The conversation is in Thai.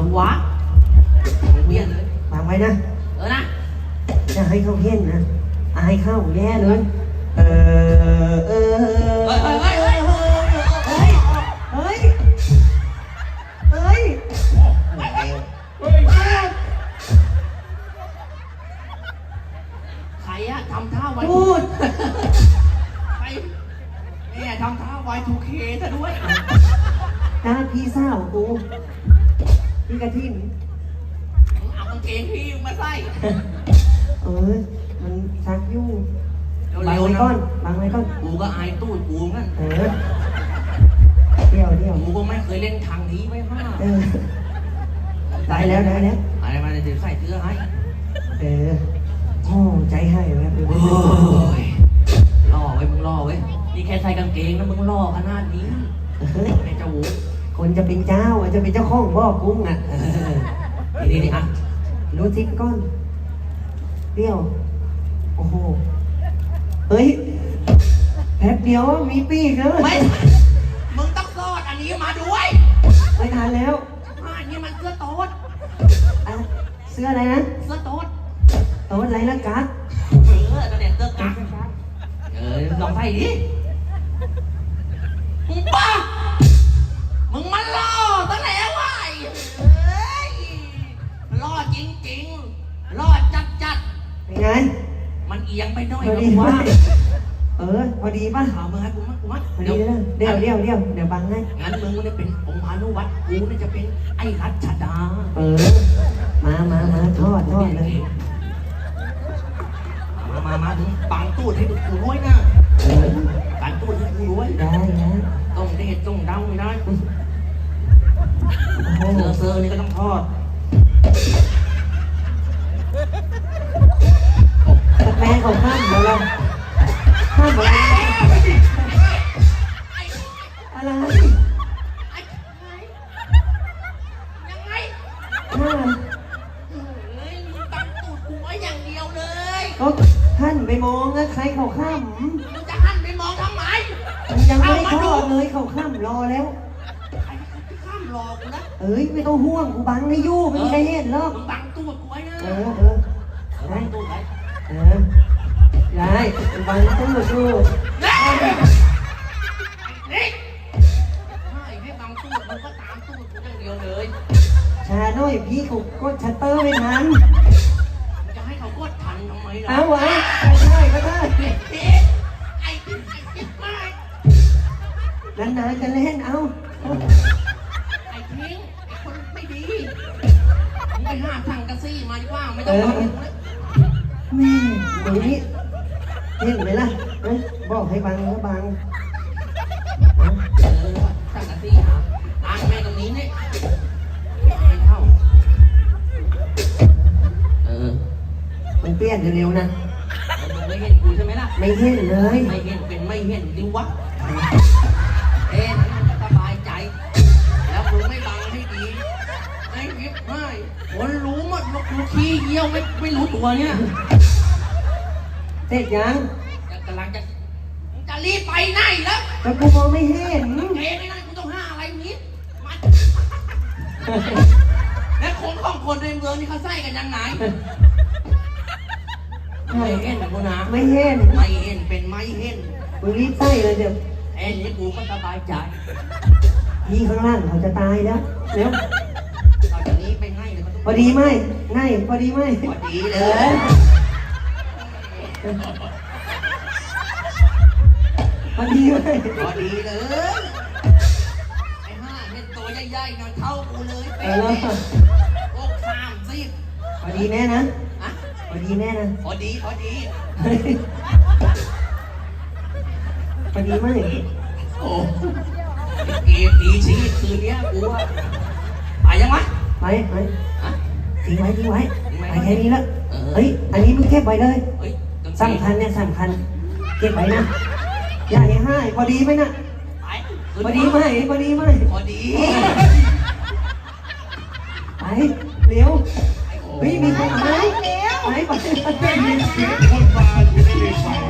แล้ววะเวียนเลย ฟังไว้นะ เออนะจะให้เข้าเพ่นนะอายเข้าแย่เลย เออเออเฮ้ยเฮ้ยเฮ้ยเฮ้ยเฮ้ยเฮ้ยเฮ้ยใครอะทำท่าไว้พูดใครเนี่ยทำท่าไว้ทูเคซะด้วยนะพี่สาวกู พี่กระทินเอากางเกงพี่มาใส่เออ มันซักอยู่บังเร็วไว้ๆนะก่อนบังไว้ก่อน กูก็อายตู้กูงั้นเออ เดี๋ยวเดี๋ยวกูก็ไม่เคยเล่นทางนี้ไว้ห้าเออได้แล้วได้แล้วอะไรมาเดี๋ยวใส่เสื้อให้ เออโอ้ใจให้แวบโอ้ยล่อไว้มึงล่อไว้นี่แค่ใส่กางเกงนะมึงล่อขนาดนี้เฮ้ยไอ้เจ้าหู คนจะเป็นเจ้าอะจะเป็นเจ้าของบ่อกุ้งอะเออนี่นี่อะรู้ทิกก้อนเปรี้ยว โอ้โห เฮ้ย แป๊บเดียวมีปีกแล้วไม่มึงต้องซอดอันนี้มาด้วยไม่ทันแล้วอ่าอันนี้มันเสื้อโต๊ดอะเสื้ออะไรนะเสื้อโต๊ดโต๊ดอะไรละกั๊กเออนั่นแหละเสื้อกั๊กเออลองใส่ดิ อียงไปหน่อยพอนะดีกูป่ะว่าเออพอดีป่ะถามมึงให้กูมั้งกูมั้งพอดีเลยเดี๋ยวเดี๋ยวเดี๋ยวเดี๋ยวบังให้งั้นมึงเนี่ยเป็นองค์พานุวัตรกูเนี่ยจะเป็นไอ้รัชดาเออ มามามาทอดทอดเลย มามามาถึงปังตูดให้กูรวยนะเออ ปังตูดให้กูรวยได้นะต้องเด็ดต้องเดาไม่ได้โอ้โหเซอร์เซอร์นี่ก็ต้องทอด เขาข้ามเราเราข้ามเราอะไรไอ้ยังไงน่าเฮ้ยมึงปังตูดกูไว้อย่างเดียวเลยก็ท่านไปมองนะใครเขาข้ามมึงจะหันไปมองทำไมมันยังไม่ทอดเลยเขาข้ามรอแล้วไอ้ข้ามรอกูนะเอ้ยไม่ต้องห่วงกูบังให้อยู่ไม่มีใครเห็นหรอกมึงบังตูดกูไว้นะเออเออ บังตูดไว้ เออ ได้บังตู้ตู้เฮ้ยนี่ให้ให้บังตูดมึงก็ตามตูดกูอย่างเดียวเลยชาน้อยพี่เขากดชัตเตอร์ไม่ทันมึงจะให้เขากดทันทำไมล่ะเอาวะก็ได้ก็ได้ไอ้เจ๊ไอ้ติ๊กไอ้ติ๊กไม่นานๆจะเล่นเอาไอ้ทิ้งไอ้คนไม่ดีมึงไปห้าทางกระซี่มาดีกว่าไม่ต้องมาเลยแม่เดี๋ยวนี้ เห็นไหมล่ะเอ้ยบอกให้บังก็บังเออทางกระซี่หาอ่านแม่ตรงนี้เนี่ยไม่เข้า เออมันเปลี่ยนเร็วๆนะมึงไม่เห็นกูใช่ไหมล่ะ ไม่เห็นเลย ไม่เห็นเป็นไม่เห็นดิวะ เอ๊ะนั่นมันสบายใจ แล้วมึงไม่บังให้ดีไอ้ยิบไม่คนรู้หมดว่ากูขี้เยี่ยวไม่ไม่รู้ตัวเนี่ย เสร็จยังจะกำลังจะมึงจะรีบไปไหนแล้วแต่กูมองไม่เห็นเกไม่ได้กูต้องห้าอะไรนิดมันและคนของคนในเมืองนี่เขาใส่กันยังไงไม่เห็นกูนะไม่เห็นไม่เห็นเป็นไม่เห็นมึงรีบใส่เลยเดี๋ยวไอ้นี่กูก็สบายใจพี่ข้างล่างเขาจะตายแล้วเร็วตอนนี้ไปง่ายเลยมันพอดีไหมง่ายพอดีไหมพอดีเลเอยอ พอดีไหมพอดีเลย ไอ้ห้าเห็นตัวใหญ่ๆหน่อยเท่ากูเลยเอเป็นออกสามสิบพอดีแน่นะอะพอดีแน่นะพอดีพอดีเฮ้ยพอดีไหมโอ้เกมดีชีวิตคืนเนี้ยกูว่าไปยังวะไปไปอะทิ้งไว้ทิ้งไว้ทิ้งไว้ไปแค่นี้ละเออเฮ้ย อันนี้มึงเก็บไว้เลย เฮ้ยกางเกงสำคัญเนี่ยสำคัญ เก็บไว้นะ อย่าให้ห้ายพอดีไหมนะไปพอดีไหมพอดีไหมพอดี ไปเร็วเฮ้ยมีคนไหมไปไปไปได้ยินเสียงคนมาอยู่ในเวทีเวลาเดินที่